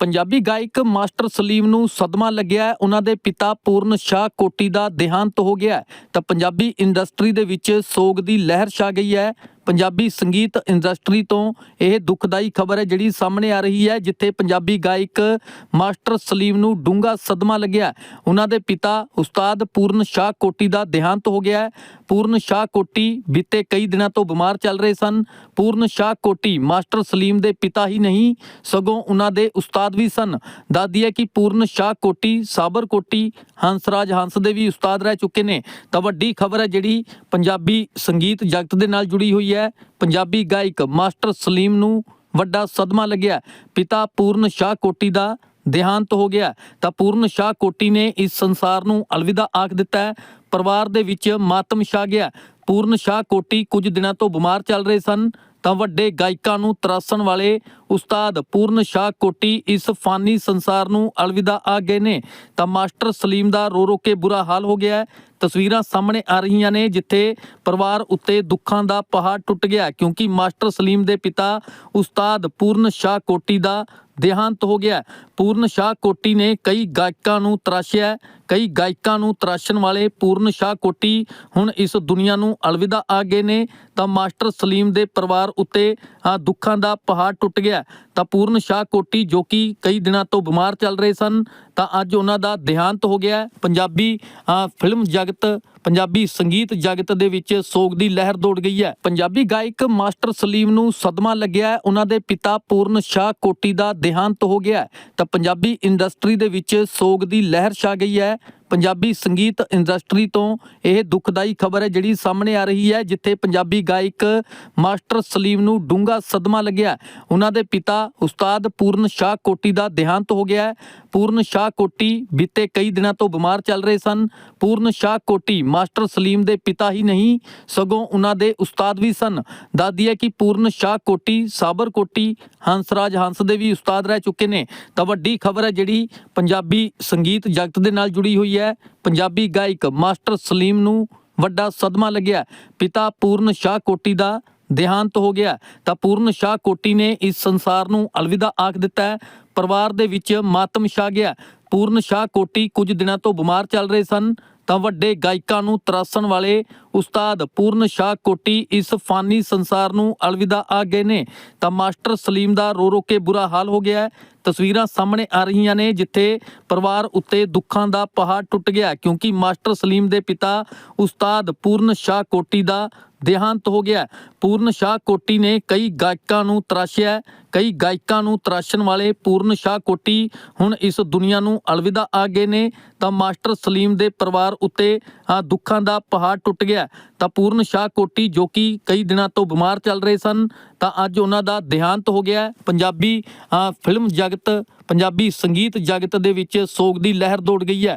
ਪੰਜਾਬੀ ਗਾਇਕ ਮਾਸਟਰ ਸਲੀਮ ਨੂੰ ਸਦਮਾ ਲੱਗਿਆ ਉਹਨਾਂ ਦੇ ਪਿਤਾ ਪੂਰਨ ਸ਼ਾਹ ਕੋਟੀ ਦਾ ਦੇਹਾਂਤ ਹੋ ਗਿਆ ਤਾਂ ਪੰਜਾਬੀ ਇੰਡਸਟਰੀ ਦੇ ਵਿੱਚ ਸੋਗ ਦੀ ਲਹਿਰ ਛਾ ਗਈ ਹੈ। ਪੰਜਾਬੀ ਸੰਗੀਤ ਇੰਡਸਟਰੀ ਤੋਂ ਇਹ ਦੁਖਦਾਈ ਖਬਰ ਹੈ ਜਿਹੜੀ ਸਾਹਮਣੇ ਆ ਰਹੀ ਹੈ, ਜਿੱਥੇ ਪੰਜਾਬੀ ਗਾਇਕ ਮਾਸਟਰ ਸਲੀਮ ਨੂੰ ਡੂੰਘਾ ਸਦਮਾ ਲੱਗਿਆ। ਉਹਨਾਂ ਦੇ ਪਿਤਾ ਉਸਤਾਦ ਪੂਰਨ ਸ਼ਾਹ ਕੋਟੀ ਦਾ ਦੇਹਾਂਤ ਹੋ ਗਿਆ ਹੈ। ਪੂਰਨ ਸ਼ਾਹ ਕੋਟੀ ਬੀਤੇ ਕਈ ਦਿਨਾਂ ਤੋਂ ਬਿਮਾਰ ਚੱਲ ਰਹੇ ਸਨ। ਪੂਰਨ ਸ਼ਾਹ ਕੋਟੀ ਮਾਸਟਰ ਸਲੀਮ ਦੇ ਪਿਤਾ ਹੀ ਨਹੀਂ, ਸਗੋਂ ਉਹਨਾਂ ਦੇ ਉਸਤਾਦ ਵੀ ਸਨ। ਦੱਸਦੀ ਹੈ ਕਿ ਪੂਰਨ ਸ਼ਾਹ ਕੋਟੀ, ਸਾਬਰ ਕੋਟੀ, ਹੰਸਰਾਜ ਹੰਸ ਦੇ ਵੀ ਉਸਤਾਦ ਰਹਿ ਚੁੱਕੇ ਨੇ। ਤਾਂ ਵੱਡੀ ਖਬਰ ਹੈ ਜਿਹੜੀ ਪੰਜਾਬੀ ਸੰਗੀਤ ਜਗਤ ਦੇ ਨਾਲ ਜੁੜੀ ਹੋਈ ਹੈ। ਪੰਜਾਬੀ ਗਾਇਕ ਮਾਸਟਰ ਸਲੀਮ ਨੂੰ ਵੱਡਾ ਸਦਮਾ ਲੱਗਿਆ। ਪਿਤਾ ਪੂਰਨ ਸ਼ਾਹ ਕੋਟੀ ਦਾ ਦੇਹਾਂਤ ਹੋ ਗਿਆ। ਤਾਂ ਪੂਰਨ ਸ਼ਾਹ ਕੋਟੀ ਨੇ ਇਸ ਸੰਸਾਰ ਨੂੰ ਅਲਵਿਦਾ ਆਖ ਦਿੱਤਾ ਹੈ। ਪਰਿਵਾਰ ਦੇ ਵਿੱਚ ਮਾਤਮ ਛਾ ਗਿਆ। ਪੂਰਨ ਸ਼ਾਹ ਕੋਟੀ ਕੁਝ ਦਿਨਾਂ ਤੋਂ ਬਿਮਾਰ ਚੱਲ ਰਹੇ ਸਨ। ਤਾਂ ਵੱਡੇ ਗਾਇਕਾਂ ਨੂੰ ਤਰਾਸਣ ਵਾਲੇ ਉਸਤਾਦ ਪੂਰਨ ਸ਼ਾਹ ਕੋਟੀ ਇਸ ਫਾਨੀ ਸੰਸਾਰ ਨੂੰ ਅਲਵਿਦਾ ਆ ਗਏ ਨੇ। ਤਾਂ ਮਾਸਟਰ ਸਲੀਮ ਦਾ ਰੋ ਰੋ ਕੇ ਬੁਰਾ ਹਾਲ ਹੋ ਗਿਆ ਹੈ। ਤਸਵੀਰਾਂ ਸਾਹਮਣੇ ਆ ਰਹੀਆਂ ਨੇ ਜਿੱਥੇ ਪਰਿਵਾਰ ਉੱਤੇ ਦੁੱਖਾਂ ਦਾ ਪਹਾੜ ਟੁੱਟ ਗਿਆ ਕਿਉਂਕਿ ਮਾਸਟਰ ਸਲੀਮ ਦੇ ਪਿਤਾ ਉਸਤਾਦ ਪੂਰਨ ਸ਼ਾਹ ਕੋਟੀ ਦਾ ਦੇਹਾਂਤ ਹੋ ਗਿਆ ਪੂਰਨ ਸ਼ਾਹ ਕੋਟੀ ਨੇ ਕਈ ਗਾਇਕਾਂ ਨੂੰ ਤਰਾਸ਼ਿਆ ਕਈ ਗਾਇਕਾਂ ਨੂੰ ਤਰਾਸ਼ਣ ਵਾਲੇ ਪੂਰਨ ਸ਼ਾਹ ਕੋਟੀ ਹੁਣ ਇਸ ਦੁਨੀਆ ਨੂੰ ਅਲਵਿਦਾ ਆ ਗਏ ਨੇ। ਤਾਂ ਮਾਸਟਰ ਸਲੀਮ ਦੇ ਪਰਿਵਾਰ ਉੱਤੇ ਦੁੱਖਾਂ ਦਾ ਪਹਾੜ ਟੁੱਟ ਗਿਆ। ਤਾਂ ਪੂਰਨ ਸ਼ਾਹ ਕੋਟੀ ਜੋ ਕਿ ਕਈ ਦਿਨਾਂ ਤੋਂ ਬਿਮਾਰ ਚੱਲ ਰਹੇ ਸਨ, ਤਾਂ ਅੱਜ ਉਹਨਾਂ ਦਾ ਦੇਹਾਂਤ ਹੋ ਗਿਆ ਪੰਜਾਬੀ ਫਿਲਮ ਜਗਤ, ਪੰਜਾਬੀ ਸੰਗੀਤ ਜਗਤ ਦੇ ਵਿੱਚ ਸੋਗ ਦੀ ਲਹਿਰ ਦੌੜ ਗਈ ਹੈ। ਪੰਜਾਬੀ ਗਾਇਕ ਮਾਸਟਰ ਸਲੀਮ ਨੂੰ ਸਦਮਾ ਲੱਗਿਆ ਹੈ। ਉਹਨਾਂ ਦੇ ਪਿਤਾ ਪੂਰਨ ਸ਼ਾਹ ਕੋਟੀ ਦਾ ਦੇਹਾਂਤ ਹੋ ਗਿਆ ਤਾਂ ਪੰਜਾਬੀ ਇੰਡਸਟਰੀ ਦੇ ਵਿੱਚ ਸੋਗ ਦੀ ਲਹਿਰ ਛਾ ਗਈ ਹੈ। ਪੰਜਾਬੀ ਸੰਗੀਤ ਇੰਡਸਟਰੀ ਤੋਂ ਇਹ ਦੁਖਦਾਈ ਖਬਰ ਹੈ ਜਿਹੜੀ ਸਾਹਮਣੇ ਆ ਰਹੀ ਹੈ, ਜਿੱਥੇ ਪੰਜਾਬੀ ਗਾਇਕ ਮਾਸਟਰ ਸਲੀਮ ਨੂੰ ਡੂੰਘਾ ਸਦਮਾ ਲੱਗਿਆ ਉਹਨਾਂ ਦੇ ਪਿਤਾ ਉਸਤਾਦ ਪੂਰਨ ਸ਼ਾਹ ਕੋਟੀ ਦਾ ਦੇਹਾਂਤ ਹੋ ਗਿਆ ਹੈ। ਪੂਰਨ ਸ਼ਾਹ ਕੋਟੀ ਬੀਤੇ ਕਈ ਦਿਨਾਂ ਤੋਂ ਬਿਮਾਰ ਚੱਲ ਰਹੇ ਸਨ। ਪੂਰਨ ਸ਼ਾਹ ਕੋਟੀ ਮਾਸਟਰ ਸਲੀਮ ਦੇ ਪਿਤਾ ਹੀ ਨਹੀਂ, ਸਗੋਂ ਉਹਨਾਂ ਦੇ ਉਸਤਾਦ ਵੀ ਸਨ। ਦੱਸਦੀ ਹੈ ਕਿ ਪੂਰਨ ਸ਼ਾਹ ਕੋਟੀ, ਸਾਬਰ ਕੋਟੀ ਹੰਸਰਾਜ ਹੰਸ ਦੇ ਵੀ ਉਸਤਾਦ ਰਹਿ ਚੁੱਕੇ ਨੇ। ਤਾਂ ਵੱਡੀ ਖਬਰ ਹੈ ਜਿਹੜੀ ਪੰਜਾਬੀ ਸੰਗੀਤ ਜਗਤ ਦੇ ਨਾਲ ਜੁੜੀ ਹੋਈ ਹੈ। ਪੰਜਾਬੀ ਗਾਇਕ ਮਾਸਟਰ ਸਲੀਮ ਨੂੰ ਵੱਡਾ ਸਦਮਾ ਲੱਗਿਆ। ਪਿਤਾ ਪੂਰਨ ਸ਼ਾਹ ਕੋਟੀ ਦਾ ਦੇਹਾਂਤ ਹੋ ਗਿਆ। ਤਾਂ ਪੂਰਨ ਸ਼ਾਹ ਕੋਟੀ ਨੇ ਇਸ ਸੰਸਾਰ ਨੂੰ ਅਲਵਿਦਾ ਆਖ ਦਿੱਤਾ ਹੈ। ਪਰਿਵਾਰ ਦੇ ਵਿੱਚ ਮਾਤਮ ਛਾ ਗਿਆ। ਪੂਰਨ ਸ਼ਾਹ ਕੋਟੀ ਕੁਝ ਦਿਨਾਂ ਤੋਂ ਬਿਮਾਰ ਚੱਲ ਰਹੇ ਸਨ, ਤਾਂ ਵੱਡੇ ਗਾਇਕਾਂ ਨੂੰ ਤਰਾਸਣ ਵਾਲੇ ਉਸਤਾਦ ਪੂਰਨ ਸ਼ਾਹ ਕੋਟੀ ਇਸ ਫਾਨੀ ਸੰਸਾਰ ਨੂੰ ਅਲਵਿਦਾ ਆ ਗਏ ਨੇ। ਤਾਂ ਮਾਸਟਰ ਸਲੀਮ ਦਾ ਰੋ ਰੋ ਕੇ ਬੁਰਾ ਹਾਲ ਹੋ ਗਿਆ ਹੈ। ਤਸਵੀਰਾਂ ਸਾਹਮਣੇ ਆ ਰਹੀਆਂ ਨੇ, ਜਿੱਥੇ ਪਰਿਵਾਰ ਉੱਤੇ ਦੁੱਖਾਂ ਦਾ ਪਹਾੜ ਟੁੱਟ ਗਿਆ, ਕਿਉਂਕਿ ਮਾਸਟਰ ਸਲੀਮ ਦੇ ਪਿਤਾ ਉਸਤਾਦ ਪੂਰਨ ਸ਼ਾਹ ਕੋਟੀ ਦਾ ਦੇਹਾਂਤ ਹੋ ਗਿਆ ਪੂਰਨ ਸ਼ਾਹ ਕੋਟੀ ਨੇ ਕਈ ਗਾਇਕਾਂ ਨੂੰ ਤਰਾਸ਼ਿਆ ਕਈ ਗਾਇਕਾਂ ਨੂੰ ਤਰਾਸ਼ਣ ਵਾਲੇ ਪੂਰਨ ਸ਼ਾਹ ਕੋਟੀ ਹੁਣ ਇਸ ਦੁਨੀਆ ਨੂੰ ਅਲਵਿਦਾ ਆ ਗਏ ਨੇ। ਤਾਂ ਮਾਸਟਰ ਸਲੀਮ ਦੇ ਪਰਿਵਾਰ ਉੱਤੇ ਦੁੱਖਾਂ ਦਾ ਪਹਾੜ ਟੁੱਟ ਗਿਆ ਤਾਂ ਪੂਰਨ ਸ਼ਾਹ ਕੋਟੀ ਜੋ ਕਿ ਕਈ ਦਿਨਾਂ ਤੋਂ ਬਿਮਾਰ ਚੱਲ ਰਹੇ ਸਨ, ਤਾਂ ਅੱਜ ਉਹਨਾਂ ਦਾ ਦੇਹਾਂਤ ਹੋ ਗਿਆ ਪੰਜਾਬੀ ਫਿਲਮ ਜਗਤ, ਪੰਜਾਬੀ ਸੰਗੀਤ ਜਗਤ ਦੇ ਵਿੱਚ ਸੋਗ ਦੀ ਲਹਿਰ ਦੌੜ ਗਈ ਹੈ।